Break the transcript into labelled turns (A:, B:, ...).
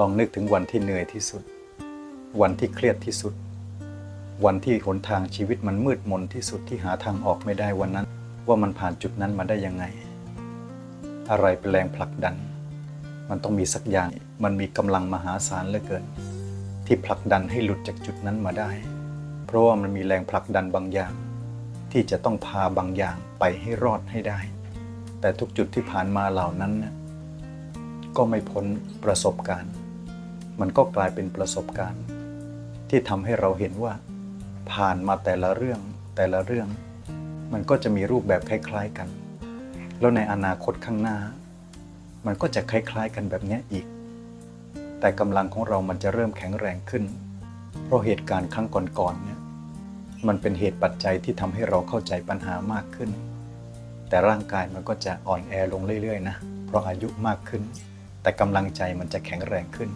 A: ลองนึกถึงวันที่เหนื่อยที่สุด วันที่เครียดที่สุด วันที่หนทางชีวิตมันมืดมนที่สุดที่หาทางออกไม่ได้วันนั้น ว่ามันผ่านจุดนั้นมาได้ยังไง อะไรเป็นแรงผลักดัน มันต้องมีสักอย่างมันมีกำลังมหาศาลเหลือเกิน ที่ผลักดันให้หลุดจากจุดนั้นมาได้ เพราะว่ามันมีแรงผลักดันบางอย่าง ที่จะต้องพาบางอย่างไปให้รอดให้ได้ แต่ทุกจุดที่ผ่านมาเหล่านั้นนะก็ไม่พ้นประสบการณ์ มันก็กลายเป็นประสบการณ์ ที่ทำให้เราเห็นว่า ผ่านมาแต่ละเรื่องแต่ละเรื่อง มันก็จะมีรูปแบบคล้าย ๆกัน แล้วในอนาคตข้างหน้า มันก็จะคล้าย ๆ กันแบบนี้อีก แต่กำลังของเรามันจะเริ่มแข็งแรงขึ้น เพราะเหตุการณ์ครั้งก่อนๆเนี่ยมันเป็นเหตุปัจจัยที่ทำให้เราเข้าใจปัญหามากขึ้น แต่ร่างกายมันก็จะอ่อนแอลงเรื่อยๆนะ เพราะอายุมากขึ้น แต่กำลังใจมันจะแข็งแรงขึ้น